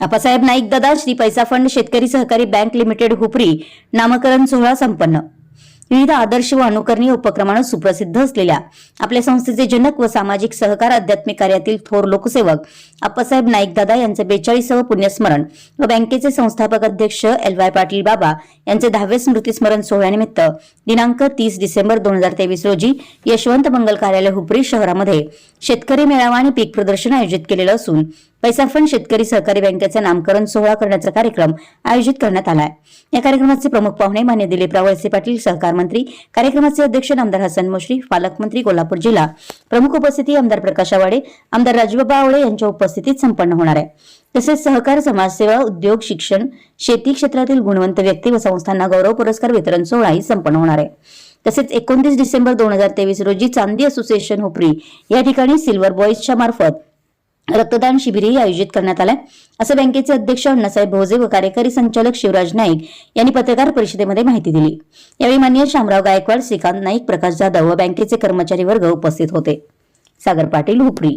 अप्पासाहेब नाईक दादा श्री पैसा फंड शेतकरी सहकारी बँक लिमिटेड हुपरी नामकरण सोहळा संपन्न. विविध आदर्श व अनुकरणीय उपक्रमानं सुप्रसिद्ध असलेल्या आपल्या संस्थेचे जनक व सामाजिक सहकार आध्यात्मिक कार्यातील थोर लोकसेवक आप्पासाहेब नाईक दादा यांचे बेचाळीसावं पुण्यस्मरण व बँकेचे संस्थापक अध्यक्ष एल वाय पाटील बाबा यांचे दहावे स्मृतीस्मरण सोहळ्यानिमित्त दिनांक तीस डिसेंबर दोन हजार तेवीस रोजी यशवंत मंगल कार्यालय हुपरी शहरामध्ये शेतकरी मेळावा आणि पीक प्रदर्शन आयोजित केलेलं असून पैसा फंड शेतकरी सहकारी बँकेचा नामकरण सोहळा करण्याचा कार्यक्रम आयोजित करण्यात आला आहे या कार्यक्रमाचे प्रमुख पाहुणे मान्य दिलीपराव वळसे पाटील सहकार मंत्री कार्यक्रमाचे अध्यक्ष आमदार हसन मुश्रीफ पालकमंत्री कोल्हापूर जिल्हा. प्रमुख उपस्थिती आमदार प्रकाश आवाडे आमदार राजूबाबा आवळे यांच्या उपस्थितीत संपन्न होणार आहे. तसेच सहकार समाजसेवा उद्योग शिक्षण शेती क्षेत्रातील गुणवंत व्यक्ती व संस्थांना गौरव पुरस्कार वितरण सोहळाही संपन्न होणार आहे. तसेच एकोणतीस डिसेंबर दोन हजार तेवीस रोजी चांदी असोसिएशन हुपरी या ठिकाणी सिल्वर बॉईजच्या मार्फत रक्तदान शिबिरही आयोजित करण्यात आलंय. असं बँकेचे अध्यक्ष अण्णासाहेब भोजे व कार्यकारी संचालक शिवराज नाईक यांनी पत्रकार परिषदेमध्ये माहिती दिली. यावेळी मान्य शामराव गायकवाड श्रीकांत नाईक प्रकाश जाधव व बँकेचे कर्मचारी वर्ग उपस्थित होते. सागर पाटील हुपरी